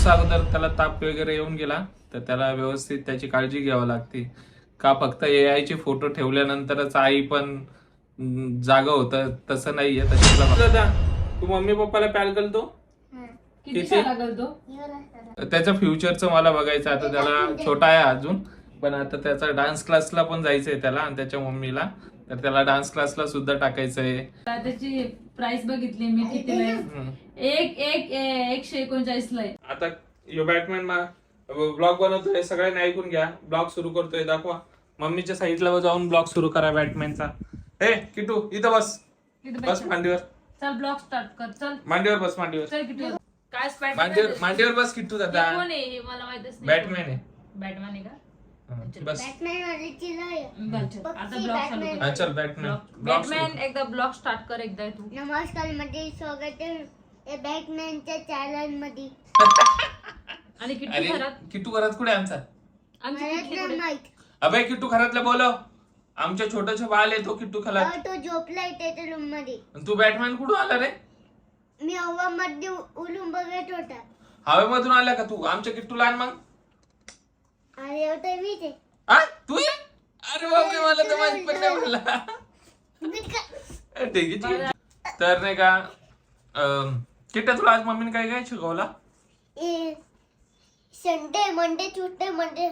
दिवसा अगोदर त्याला ताप वगैरे येऊन गेला तर त्याला व्यवस्थित त्याची काळजी घ्यावी लागते. का फक्त ए चे फोटो ठेवल्यानंतरच आई पण जागा होतं तसं नाहीये दादा तू मम्मी पप्पाला प्यार किती करतो त्याच्या फ्युचरचं मला बघायचं आता त्याला छोटा आहे अजून पण आता त्याचा डान्स क्लासला पण जायचंय त्याला आणि त्याच्या मम्मीला. तर त्याला डान्स क्लासला सुद्धा टाकायचं आहे त्याची प्राइस बघितली मी कितीला आहे हम्म. एक एक ए- एकशे एकोणचाळीस ला आहे. आता यो बॅटमॅन मा ब्लॉग बनवतोय सगळ्यांनी ऐकून घ्या. ब्लॉग सुरू करतोय दाखवा. मम्मीच्या साईडला जाऊन ब्लॉग सुरू करा बॅटमॅनचा हे किटू इथं बस. किती बस पैसे? मांडीवर चल ब्लॉग स्टार्ट कर. चल. मांडीवर बस मांडीवर चल किती काय मांडीवर मांडीवर बस किट्टू दादा. कोण आहे? हे मला माहितच नाही. बॅटमॅन आहे. बॅटमॅन आहे का? बस. बरं, चल. आता ब्लॉग चालू कर. हा चल बॅटमॅन ब्लॉग बॅटमॅन एकदा ब्लॉग स्टार्ट कर एकदा तू. नमस्कारमध्ये स्वागत आहे. बॅटमॅनच्या चॅनलमध्ये आणि किती अरे घरात? किट्टू घरात कुठे आहे आमचा? आमची मला किटली नाही कुठे? माहीत. अबे किट्टू घरातलं बोलव आमच्या छोटस बाल आहे तो किट्टू खाला अहो, तो झोपलाय त्याच्या रूममध्ये तू बॅटमॅन कुठून आला रे? मी हवा मध्ये उलून बघत होता. हवेमधून आला का तू? आमच्या किट्टूला आण मग? अरे होता मी ते हा तू ये? अरे बापरे मला तर माहीत पण नाही मला. ठीक आहे, ठीक आहे. तर नाही का अं, किट्ट्या तुला आज मम्मीने काय काय शिकवला? ए, संडे मंडे ट्यूसडे मंडे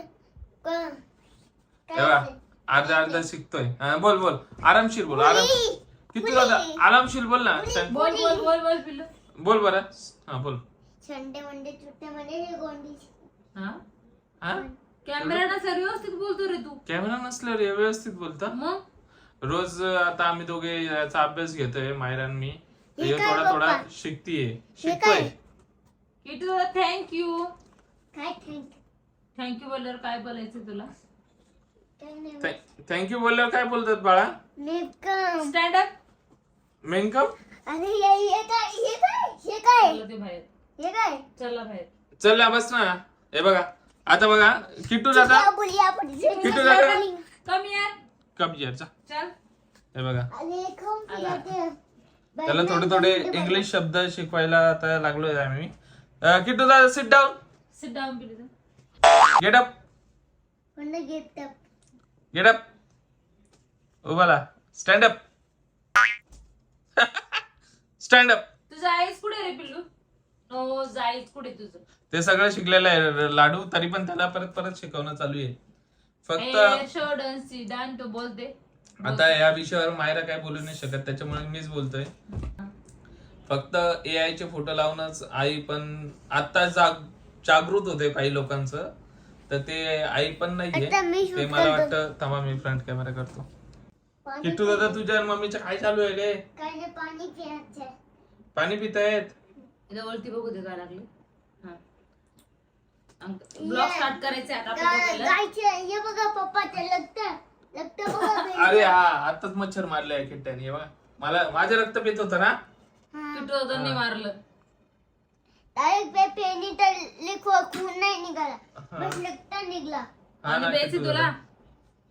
का- काय तेव्हा ते? अर्धा अर्धा शिकतोय. हा, बोल बोल. आरामशीर बोल आराम मुली, किती दादा आरामशीर बोल ना बोल बोल बोल बोल पिल्लू बोल बरं. हा बोल. संडे मंडे ट्यूसडे मंडे हे गोंडी. हा? हा? कॅमेरा ना सर व्यवस्थित बोलतो रे तू. कॅमेरा नसल्यावर हे व्यवस्थित बोलता. मग? रोज आता आम्ही दोघे याचा अभ्यास घेतोय मायरा आणि मी. हे काय थोडा थोडा पप्पा? शिकतीये. हे शिकतोय. काय? किटू थँक्यू काय थँक थँक्यू बोलल्यावर काय बोलायचं तुला? काय नाही थँक्यू बोलल्यावर काय बोलतात बाळा? नेमकं? स्टँड अप मेनकम अरे हे हे काय हे काय हे काय? चला ते बाहेर. हे काय? चला बाहेर. चल ना बस ना. हे बघा. आता बघा किट्टू दादा. बोल किट्टू दादा. कम यार. कप यारचा चल. हे बघा. त्याला थोडे थोडे इंग्लिश शब्द शिकवायला आता लागलोय आम्ही. किट्टू दादा sit down sit down get up? Get up उभाला. Stand up stand up तुझं आईस कुठे रे पिल्लू हो जाईस कुठे तुझं? ते सगळं शिकलेलं आहे. लाडू तरी पण त्याला परत परत शिकवणं चालू आहे. फक्त आता या विषयावर मायरा काय बोलू नाही शकत त्याच्यामुळे मीच बोलतोय. फक्त ए चे फोटो लावूनच आई पण आता जाग जागृत होते काही लोकांचं. तर ते आई पण नाहीये. ते मला. वाटतं थांबा मी फ्रंट कॅमेरा करतो. किट्टू दादा तुझ्या मम्मीचं काय चालू आहे रे पाणी प्यायचं आहे. पाणी पितायत? वरती बघू दे काय लागले. ब्लॉग स्टार्ट करायचे आता हे बघा पप्पा ते लगतं लगतं बघा बे. अरे हा आताच मच्छर मारले किट्ट्याने हे बघा. मला माझं रक्त पित होतं ना? हा. किट्टू दादांनी मारलं. डायरेक्ट पे पेनी तर लिखो खून नाही निघाला. बस लगता निघला. हा आणि किट्टू तुला. दादा.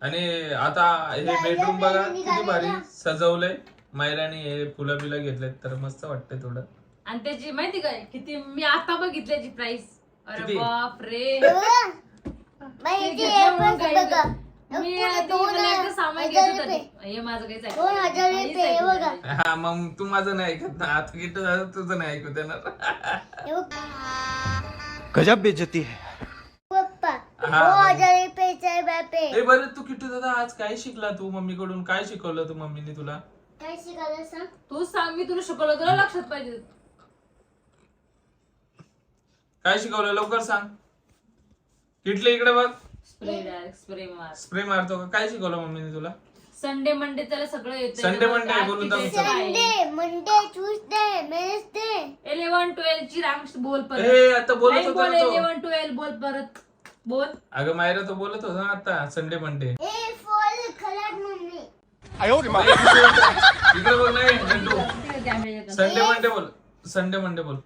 आणि आता हे या- बेडरूम बघा किती भारी. सजवलंय. मायराने हे फुलं बिलं घेतलेत तर मस्त वाटतंय थोडं. आणि त्याची माहिती काय? किती मी आता बघितल्याची प्राइस अरे किती? बाप रे बघा. बाई, ते इथे घेतलं हे म्हणून पण काही बघा नाही. मी दोन एकदा सामान. होतं. हे माझं काहीच दोन. हजार रुपये, हे बघा. हा मग तू माझं नाही ऐकत ना आता दादा तुझं नाही ऐकू देणार हे बघ. गजब बेइज्जती है पप्पा हा, दो बाई. हजार रुपयाचा आहे बापे ए बरं तू किट्टू दादा आज काय शिकला तू मम्मीकडून काय शिकवलं तू मम्मीने तुला काय शिकायला सांग तू सांग मी तुला शिकवलं तुला लक्षात पाहिजे काय शिकवलं लवकर सांग. किटले इकडे बघ. स्प्रे डायरेक्ट स्प्रे मार. स्प्रे मारतो का? काय शिकवलं मम्मीने तुला? संडे मंडे त्याला सगळं येतं. Sunday, Monday बोलून दाखव. Sunday Monday Tuesday Wednesday eleven twelve ची रांग बोल परत. ए आता बोलत नाही होता बोल ना तो. इलेव्हन ट्वेल्व बोल परत. बोल. अगं मायरा तो बोलत होता ना आता संडे मंडे ए फॉल खलाट मम्मी. इकडे बघ नाही संडे मंडे बोल. संडे मंडे बोल.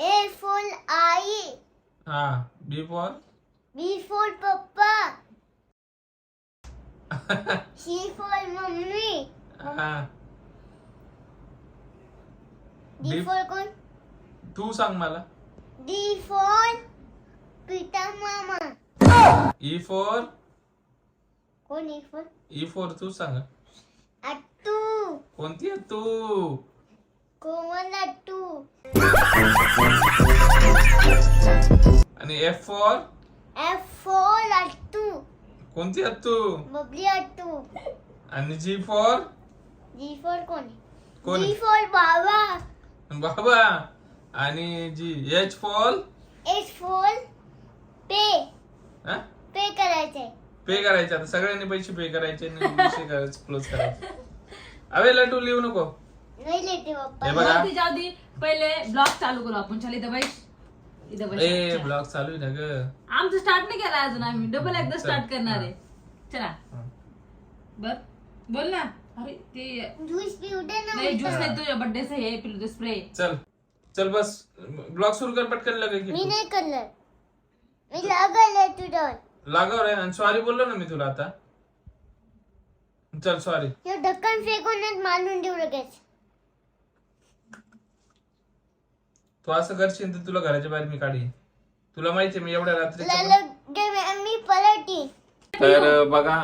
ए फॉल आई हा बी फॉर बी फॉल पप्पा सी फॉल मम्मी हा डी डी- फॉल कोण तू सांग मला डी फोर पिता मामा ई फोर कोण ई फोर ई फोर तू सांग अट्टू कोणती आहे तू कोमल अट्टू आणि एफ फोर एफ फोर अट्टू कोणती आहे तू बबली अट्टू आणि जी फोर जी फोर कोण? कोण? जी फोर बाबा. बाबा. आणि G H for H for pay. हा? पे करायचंय. पे करायचे. आता सगळ्यांनी पैसे पे करायचे क्लोज करायचे अवे लटू लिहू नको. हे पप्पा. बघा. जाऊ दे, जाऊ दे. पहिले ब्लॉग चालू करू आपण. चल इथं बैस. इथं बैस. ए चला. ब्लॉग चालू आहे ना ग. आमचं स्टार्ट नाही केला अजून आम्ही. डबल एकदा चल. स्टार्ट करणार आहे. चला. बर. बोल ना. अरे ते ज्यूस पिऊ दे ना नाही ज्यूस नाही तुझ्या बर्थडेच हे पिलो स्प्रे चल. चल बस. ब्लॉग सुरू कर पटकन लगे मी नाही करणार. मी लागले तुझ्यावर. लागावर आहे आणि सॉरी बोललो ना मी तुला आता. चल सॉरी हे ढक्कन फेकूनच मारून देऊ लगेच. तू असं करशील तर तुला घराच्या बाहेर मी काढी तुला माहितीये मी एवढ्या रात्री लगे मी पलटी. तर बघा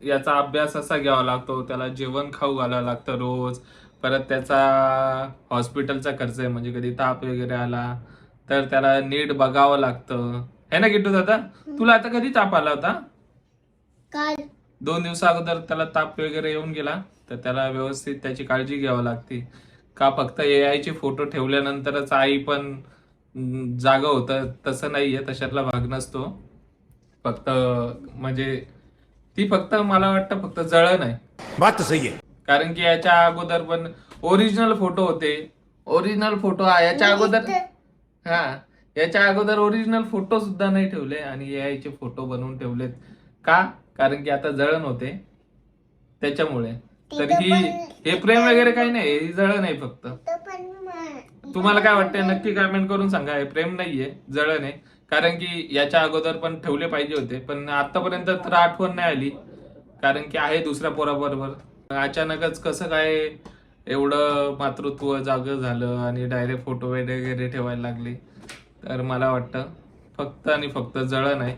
याचा अभ्यास असा घ्यावा लागतो त्याला जेवण खाऊ घालावं लागतं रोज. परत त्याचा हॉस्पिटलचा खर्च आहे म्हणजे कधी ताप वगैरे आला तर त्याला नीट बघावं लागतं. है ना किट्टू दादा? तुला आता कधी ताप आला होता? काल. दोन दिवसा अगोदर त्याला ताप वगैरे येऊन गेला तर त्याला व्यवस्थित त्याची काळजी घ्यावी लागते. का फक्त ए चे फोटो ठेवल्यानंतरच आई पण जागा होतं तसं नाहीये तशातला भाग नसतो. फक्त म्हणजे ती फक्त मला वाटतं फक्त जळण आहे बात सही है कारण की याच्या अगोदर पण ओरिजिनल फोटो होते. ओरिजिनल फोटो याच्या अगोदर हा याच्या अगोदर ओरिजिनल फोटो सुद्धा नाही ठेवले आणि AI चे फोटो बनवून ठेवलेत. का? कारण की आता जळण होते त्याच्यामुळे. तर ही हे प्रेम वगैरे काही नाही ही जळण आहे फक्त. तुम्हाला काय वाटतंय? नक्की कमेंट करून सांगा. हे प्रेम नाहीये जळण आहे कारण की याच्या अगोदर पण ठेवले पाहिजे होते पण आतापर्यंत तर आठवण नाही आली. कारण की आहे दुसऱ्या पोराबरोबर. अचानकच कसं काय एवढं मातृत्व जाग झालं आणि डायरेक्ट फोटो वगैरे ठेवायला लागले. तर मला वाटतं फक्त आणि फक्त जळण आहे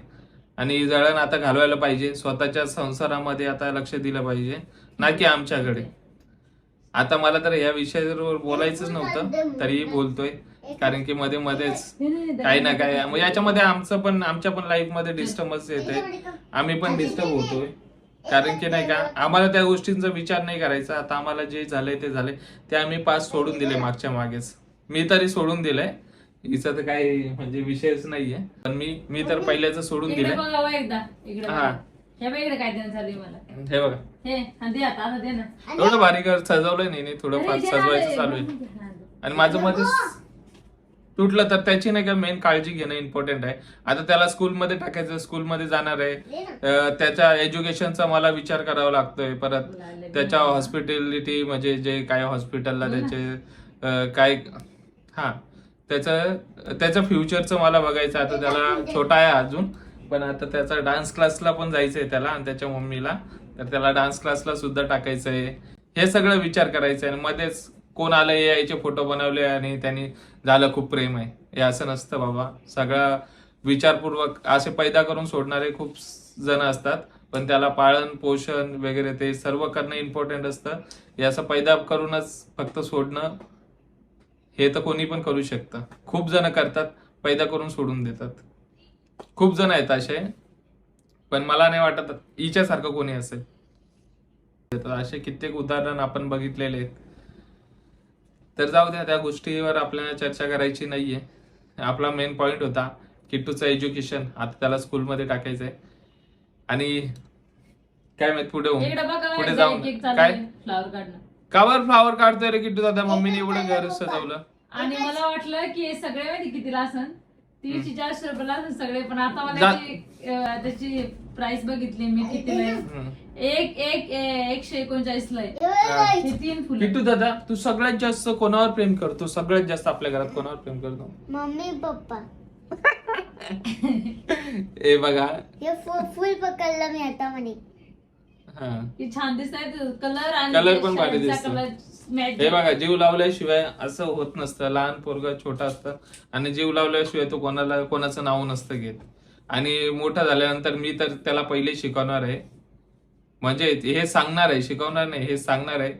आणि ही जळण आता घालवायला पाहिजे. स्वतःच्या संसारामध्ये आता लक्ष दिलं पाहिजे. ना की आमच्याकडे. आता मला तर या विषयावर बोलायचंच नव्हतं तरीही बोलतोय. कारण की मध्ये मध्येच काही ना काय मग याच्यामध्ये आमचं पण आमच्या पण लाईफमध्ये डिस्टर्बन्स येते आम्ही पण डिस्टर्ब होतोय. कारण की नाही का आम्हाला त्या गोष्टींचा विचार नाही करायचा. आता आम्हाला जे झालंय ते झालंय. ते आम्ही पास सोडून दिले मागच्या मागेच. मी तरी सोडून दिलंय. हिचा तर काही म्हणजे विषयच नाहीये. पण मी मी तर पहिल्याच सोडून दिलंय. हा. हे बघ. हे दे आता आता दे ना. एवढं भारी घर सजवलंय नाही नाही थोडं फार सजवायचं. चालू आहे. हा. आणि माझं मध्येच तुटलं तर त्याची नाही का मेन काळजी घेणं इम्पॉर्टंट आहे. आता त्याला स्कूलमध्ये टाकायचं स्कूलमध्ये जाणार आहे. अं, त्याच्या एज्युकेशनचा मला विचार करावा लागतोय. परत त्याच्या हॉस्पिटॅलिटी म्हणजे जे काय हॉस्पिटलला त्याचे अं, काय हा. त्याचं त्याच्या फ्युचरचं मला बघायचं आहे. आता त्याला छोटा आहे अजून. पण आता त्याचा डान्स क्लासला पण जायचंय त्याला आणि त्याच्या मम्मीला. तर त्याला डान्स क्लासला सुद्धा टाकायचं आहे हे सगळं विचार करायचं आहे आणि मध्येच कोण आलं हे आयचे फोटो बनवले आणि त्यांनी झालं खूप प्रेम आहे. हे असं नसतं बाबा. सगळं विचारपूर्वक असे पैदा करून सोडणारे खूप जण असतात. पण त्याला पाळण पोषण वगैरे ते सर्व करणं इम्पॉर्टंट असतं. हे असं पैदा करूनच फक्त सोडणं हे तर कोणी पण करू शकतं. खूप जण करतात पैदा करून सोडून देतात. खूप जण आहेत असे. पण मला नाही वाटत हिच्यासारखं कोणी असेल. तर असे कित्येक उदाहरण आपण बघितलेले आहेत. तर जाऊ द्या त्या गोष्टीवर आपल्याला चर्चा करायची नाहीये. आपला मेन पॉइंट होता किट्टूचं एज्युकेशन आता त्याला स्कूलमध्ये टाकायचंय. आणि काय माहीत पुढे होऊन. इकडे बघा पुढे जाऊन. काय? आहे फ्लावर काढणं. कावर फ्लावर काढतोय रे किट्टू दादा. मम्मीने एवढं घर सजवलं. आणि मला वाटलं की हे सगळे माहिती कितीला असन? तीनशे चारशे रुपयाला असेल सगळे पण आता मला त्याची प्राइस बघितली मी कितीला आहे. हम्म. एक एक ए- एकशे एकोणचाळीस ला आहे. हा. तीन फुलं? किट्टू दादा तू सगळ्यात जास्त कोणावर प्रेम करतो? सगळ्यात जास्त आपल्या घरात कोणावर प्रेम करतो? Mummy papa. ए बघा. हे फु- फुल पकडलं मी हातामध्ये हा. हे छान दिसत कलर आणि Color ते पण भारी शाईनचा दिसतो. कलर मॅच हे बघा जीव लावल्याशिवाय असं होत नसतं. लहान पोरग छोटा असतं. आणि जीव लावल्याशिवाय तो कोणाला कोणाचं नाव नसतं घेत. आणि मोठा झाल्यानंतर मी तर त्याला पहिले शिकवणार आहे. म्हणजे हे सांगणार आहे शिकवणार नाही हे सांगणार आहे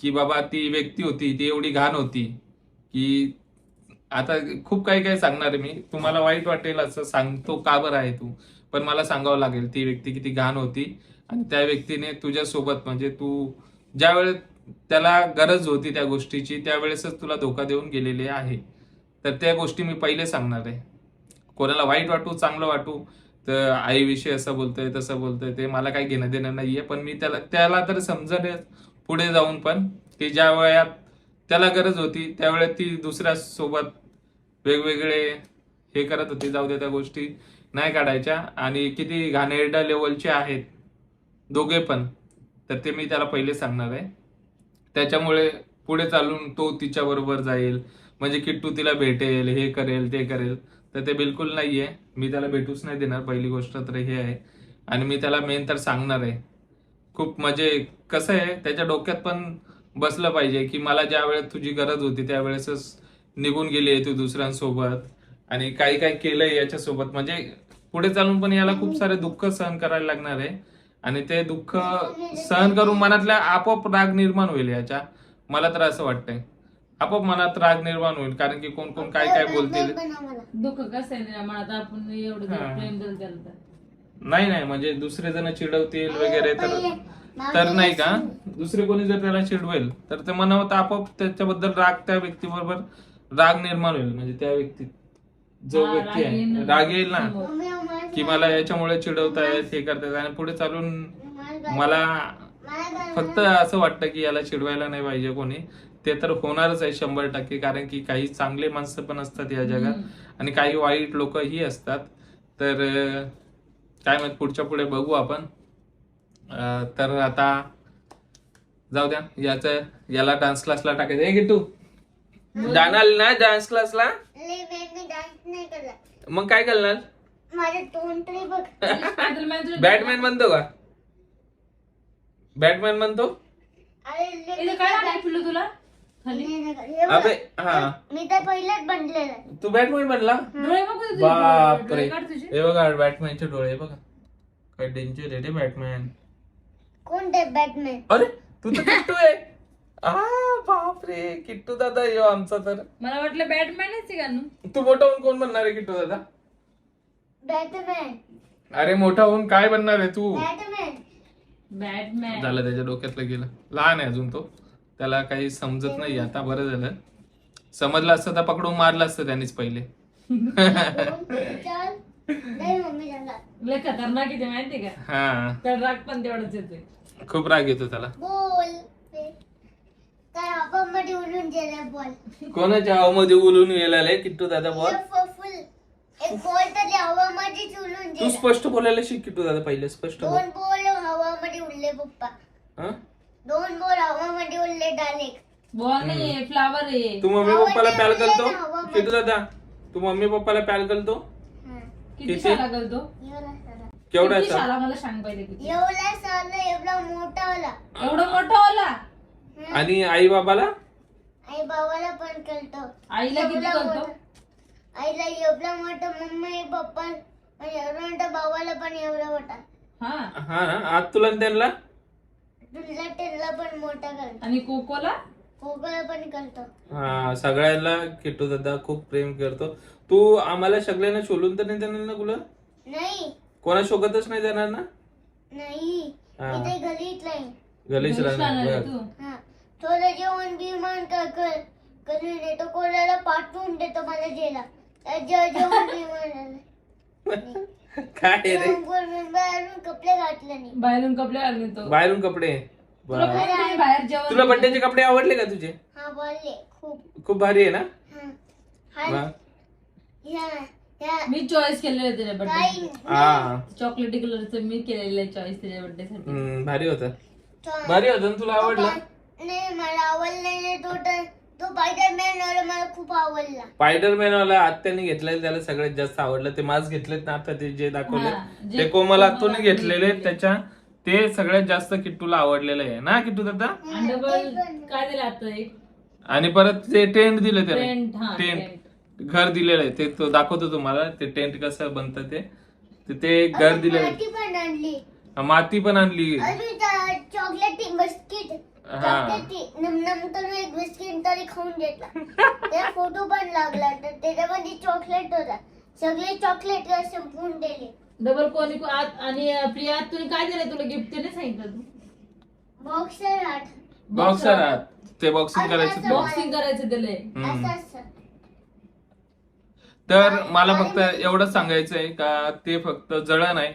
की बाबा ती व्यक्ती होती ती एवढी घाण होती की आता खूप काही काही सांगणार आहे मी. तुम्हाला वाईट वाटेल असं सांगतो का बरं आहे तू? पण मला सांगावं लागेल ती व्यक्ती किती घाण होती आणि त्या व्यक्तीने तुझ्यासोबत म्हणजे तू ज्यावेळेस त्याला गरज होती त्या गोष्टीची त्यावेळेसच तुला धोका देऊन गेलेली आहे. तर त्या गोष्टी मी पहिले सांगणार आहे. कोणाला वाईट वाटू चांगलं वाटू तर आईविषयी असं बोलतोय तसं बोलतोय ते मला काही घेणं देणं नाहीये. पण मी त्याला त्याला तर समजेल पुढे जाऊन पण की ज्या वयात त्याला गरज होती त्यावेळेस ती दुसऱ्या सोबत वेगवेगळे हे करत होती जाऊ दे त्या गोष्टी नाही काढायच्या. आणि किती घाणेरड्या लेवलचे आहेत दोघे पण तर ते मी त्याला पहिले सांगणार आहे. त्याच्यामुळे पुढे चालून तो तिच्याबरोबर जाईल. म्हणजे किट्टू तिला भेटेल हे करेल ते करेल. तर ते बिलकुल नाही आहे मी त्याला भेटूच नाही देणार. पहिली गोष्ट तर हे आहे. आणि मी त्याला मेन तर सांगणार आहे. खूप म्हणजे कसं आहे त्याच्या डोक्यात पण बसलं पाहिजे की मला ज्या वेळेस तुझी गरज होती त्यावेळेसच निघून गेली आहे तू दुसऱ्यांसोबत. आणि काही काही केलंय याच्यासोबत. म्हणजे पुढे चालून पण याला खूप सारे दुःख सहन करायला लागणार आहे. आणि ते दुःख सहन करून मनातल्या आपोआप राग निर्माण होईल याच्या. मला तर असं वाटतंय. आपोआप मनात राग निर्माण होईल कारण की कोण कोण काय काय बोलतील. दुःख कसं आहे मनात आपण एवढं जर हा. प्रेम दिलं त्याला तर. नाही नाही म्हणजे दुसरे जण चिडवतील वगैरे तर तर नाही का? दुसरे कोणी जर त्याला चिडवेल तर ते मनावर आपोआप त्याच्याबद्दल राग त्या व्यक्तीबरोबर राग निर्माण होईल म्हणजे त्या व्यक्ती जो हा, व्यक्ती राग येईल आहे ना. राग येईल ना? समोर. आम्हाला की मला याच्यामुळे चिडवतायत हे करतायत आणि पुढे चालून मला फक्त असं वाटतं की याला चिडवायला नाही पाहिजे कोणी. ते तर होणारच आहे शंभर टक्के कारण की काही चांगले माणसं पण असतात या जगात. आणि काही वाईट लोक ही असतात. तर काय माहीत पुढच्या पुढे बघू आपण. तर आता जाऊ द्या याच याला डान्स क्लासला टाकायचं. हे तू जाणार ना डान्स क्लासला मग काय करणार? बॅटमॅन म्हणतो का? बॅटमॅन म्हणतो? काय तुला? हे. अबे हा. मी तर पहिलेच बनलेलं आहे. तू बॅटमॅन बनला? डोळे बघ तुझे बापरे. डोळे काढ तुझे. हे बघा बॅटमॅनचे डोळे बघा. काय डेंजर आहे रे बॅटमॅन. कोण ते बॅटमॅन? अरे तू तर किट्टू आहे. आ बापरे. किट्टू दादा यो आमचा तर. मला वाटलं बॅटमॅनच आहे का नू तू मोठा होऊन कोण बनणार आहे किट्टू दादा? बॅटमॅन. अरे मोठा होऊन काय बनणार आहे तू? बॅटमॅन. बॅटमॅन. झालं त्याच्या डोक्यातलं गेलं. लहान आहे अजून तो. त्याला काही समजत नाही. आता बरं झालं. समजलं असतं तर पकडून मारलं असतं त्यांनीच पहिले. चल नाही मम्मी झाला लय खतरनाक आहे ते माहितीये का? हा. तर राग पण तेवढंच येते खूप राग येतो त्याला. बोल. काय आपण मध्ये उडून गेला बॉल. कोणाच्या हवामध्ये उलून गेलेला किट्टू दादा बॉल? फुल. एक बॉल तर हवामध्येच उडून तू गेला स्पष्ट बोलायला शिक किट्टू दादा पहिले स्पष्ट बोल. दोन बॉल हवामध्ये उडले पप्पा. हा? दोन बॉल हवामध्ये डायरेक्ट बॉल नाही फ्लावर आहे. तू मम्मी पप्पाला प्याल करतो किट्टू दादा तू मम्मी पप्पाला प्याल करतो किती किती? करतो एवढा सारा. केवढा किती असा मला सांग पहिले किती. एवढा मोठा वाला. एवढं मोठं वाला? आणि आई बाबाला? आई बाबाला पण करतो. आईला किती एवढा करतो? मोठा. आईला एवढा मोठा मम्मी पप्पा आणि एवढा मोठा भावाला पण एवढा मोठा. हा हा. आज तुला आणि त्यांना? टेरला पण मोठा करतो. आणि कोकोला? कोकला पण करतो. हा सगळ्यांना किट्टू दादा खूप प्रेम करतो. तू आम्हाला सगळ्यांना शोधून तर नाही देणार ना तुला नाही. कोणा शोकतच नाही देणार ना? नाही. हा. इथे गलीत नाही गलीच राहणार तू? हा. थोडं जेवण बिवण कर. कर करून देतो कोणाला पाठवून देतो मला जेला. तर जे- जेवण बिवण काय रे? बाहेरून कपडे घातले नाही. बाहेरून कपडे घालून येतो बाहेरून कपडे? तुला बाहेर जेवण बड्डेचे कपडे आवडले का तुझे? हा बोलले खूप. खूप भारी आहे ना? हा. हा. वा. ह्या- ह्या- मी चॉईस केलेलं आहे त्याच्या बर्थडे काही हा. चॉकलेटी कलरचं मी केलेलं आहे चॉईस बर्थडे साठी. हम्म, भारी होता. तो- भारी होता ना तुला आवडला? नाही मला आवडला नाही तो तर तो स्पायडरमॅन वाला मला खूप आवडला. स्पायडरमॅन वाला आत्याने घेतलेलं त्याला सगळ्यात जास्त आवडलं. ते मास्क घेतलेत ना आता ते जे दाखवले. हा, जे ते कोमल आत्तूने कोमल घेतलेले त्याच्या. ते सगळ्यात जास्त किट्टूला आवडलेलं आहे. ना किट्टू दादा? आणि डबल काय दिलं आता एक? आणि परत ते टेंट दिले त्याने टेंट हा टेंट टेंट घर दिलेलं आहे. ते तो दाखवतो तुम्हाला. ते टेंट कसं बनतं ते. तर ते घर दिलेलं. माती पण आणली. माती पण आणली. अजून चॉकलेट बिस्किट हा. चॉकलेट नंतर एक बिस्किट तरी खाऊन घेतला. त्याला फोटो पण लागला. तर त्याच्यामध्ये चॉकलेट होता. सगळे चॉकलेट संपवून दिले डबल कोणी को- आत- आणि अं, प्रिया तुम्ही काय दिलं तुला गिफ्ट नाही सांगितलं तू. बॉक्सर आठ बॉक्सर आहात ते बॉक्सिंग करायचं ते. बॉक्सिंग करायचं दिलंय. हम्म. असं असं. तर मला फक्त एवढंच सांगायचं आहे का ते फक्त जळण आहे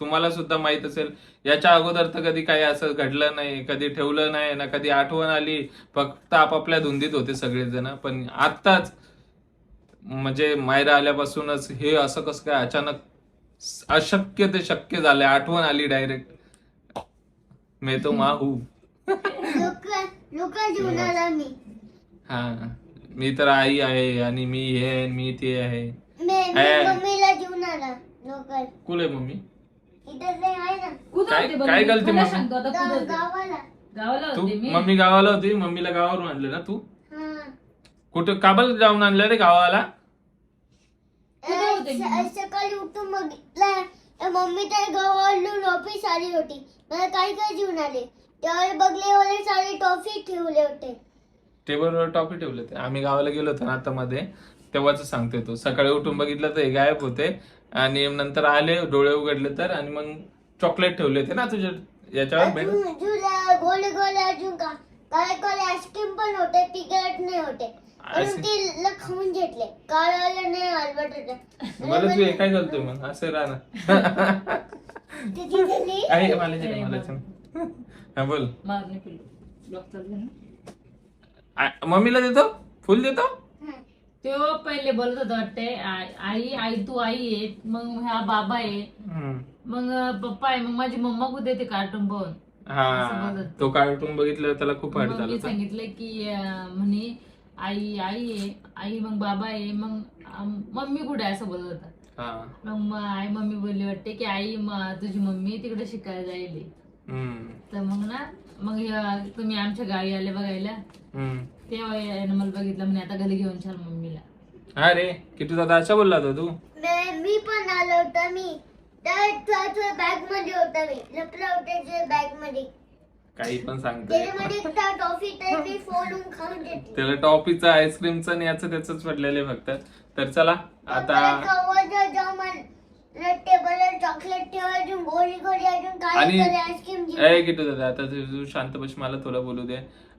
तुम्हाला सुद्धा माहीत असेल. याच्या अगोदर तर कधी काही असं घडलं नाही कधी ठेवलं नाही ना कधी आठवण आली फक्त आपापल्या धुंदीत होते सगळेजण. पण आत्ताच म्हणजे मायरा आल्यापासूनच हे असं कसं काय अचानक अशक्य ते शक्य झालंय. आठवण आली डायरेक्ट. मी तो माहू हा. मी तर आई आहे आणि मी हे आहे, मी ते आहे. कुल आहे मम्मी? इथं ते आहे ना कुठं काय- होते बरं? काय मी गलती खरं मग? सांगतो आता कुठं गा- होते? गावाला. गावाला तू होते मी. मम्मी गावाला होती मम्मीला गावावरून आणलं ना तू? हा. कुठं काबल जाऊन आणलं रे गावाला? कुठे होते स- मी? सकाळी उठून बघितलं. तर मम्मी त्या गावावरून ऑफिस आली होती. मला काही काही जीवन आले? त्यावेळी बघले वाले सारे टॉफी ठेवले होते. टेबलवर टॉफी ठेवले होते. आम्ही गावाला गेलो होतो ना आता मध्ये तेव्हाच सांगतोय तो. सकाळी उठून बघितलं तर हे गायब होते. आणि नंतर आले डोळे उघडले तर आणि मग चॉकलेट ठेवले होते ना तुझ्या याच्यावर बेड अजून अजून गोले गोले अजून का? काळे काळे आईस्क्रीम पण होते तिकट नाही होते. अजून ते ल- खाऊन घेतले. काळाला नाही हलवट होते. बरं तू हे काय मग असं राहणार. आहे मला जे मला जे. हा बोल. मारणे पिल्लू. डॉक्टर ना? आ- मम्मीला देतो? फुल देतो? तो पहिले बोलत होता वाटते आई आई आई तू आई आहे मग हा बाबा आहे हम्म. मग पप्पा आहे मग माझी मम्मा कुठे ते कार्टून बघून हा. तो कार्टून बघितलं त्याला खूप मग झालं मी होतं. सांगितलं की अं, म्हणे आई आई आहे आई मग बाबा आहे मग अं, मम्मी कुठे आहे असं बोलत होता हा मग म- आई मम्मी बोलली वाटते की आई म- तुझी मम्मी तिकडे शिकायला जाईल हम्म. तर मग ना मग तुम्ही आमच्या गावी आले बघायला हम्म. तेव्हा यानं मला बघितलं म्हणे आता घरी घेऊन चाल मम्मीला हा रे किती दादा अशा बोलला होता तू? मी मी पण आलो होता मी. बॅगमध्ये होता मी. लपला होता बॅगमध्ये काही पण घेतली. त्याला टॉफीचं आईस्क्रीमचं आणि याचं त्याच पडलेलं फक्त. तर चला आता आणि किटू दादा आता तू शांत बस मला थोडं बोलू दे.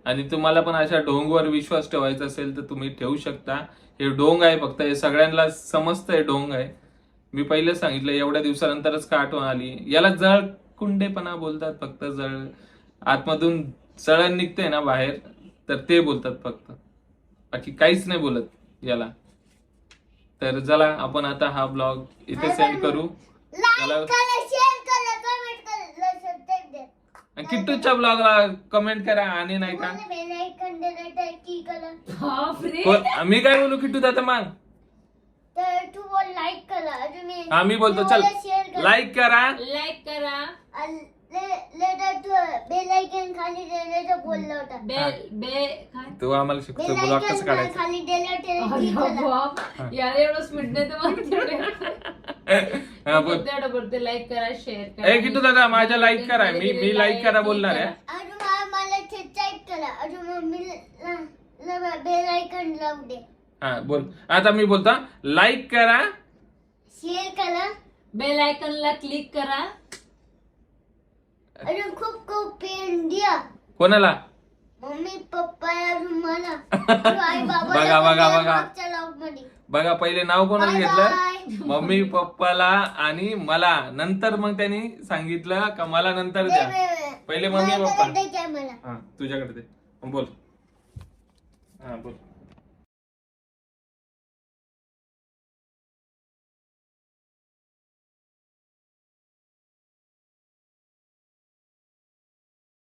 आणि तुम्हाला पण अशा ढोंगवर विश्वास ठेवायचा असेल तर तुम्ही ठेवू शकता. हे ढोंग आहे फक्त हे सगळ्यांना समजतं हे ढोंग आहे. मी पहिले सांगितलं एवढ्या दिवसानंतरच का आठवण आली. याला जळ कुंडेपणा बोलतात फक्त जळ आतमधून जळण निघते ना बाहेर तर ते बोलतात फक्त. बाकी काहीच नाही बोलत याला. तर चला आपण आता हा ब्लॉग इथे सेंड करू लाईक त्याला- करा शेअर करा कमेंट करा सबस्क्राईब द्या आणि किट्टूच्या ब्लॉगला कमेंट करा आणि नाही का? मला बेल आयकॉन दिलं तर की करा बापरे कोण- मी काय बोलू किट्टू दादा मग. तर तू बोल लाईक करा अजून मी हा मी बोलतो चल. लाईक करा. लाईक करा. ले- ले तू बेल आयकॉन खाली दिलं बोलला होता. बेल बे काय तू आम्हाला शिकतो बेल ब्लॉग कसं आयकॉन काढायचं? खाली दिलं तर अरे की करा बाप. यार एवढं स्पीड नाही तर मग तेवढं बोलते लाईक करा शेअर करा. ए किट्टू दादा माझ्या लाईक करा. मी मी लाईक करा बोलणार आहे. अजून मा- मला सबस्क्राईब करा. अजून मम्मीला बेल आयकॉन लावू दे. हा बोल. आता मी बोलतो लाईक करा. शेअर करा. बेल आयकनला क्लिक करा. अजून खूप खूप पेन द्या. कोणाला? मम्मी आई बाबाला बघा, बघा, बघा. मागच्या लॉकमध्ये. बघा पहिले नाव कोणाला Bye घेतलं. मम्मी पप्पाला आणि मला. नंतर मग त्यांनी सांगितलं का मला नंतर द्या. पहिले मम्मी मला पप्पा. मला. हा तुझ्याकडे दे. बोल. हा बोल.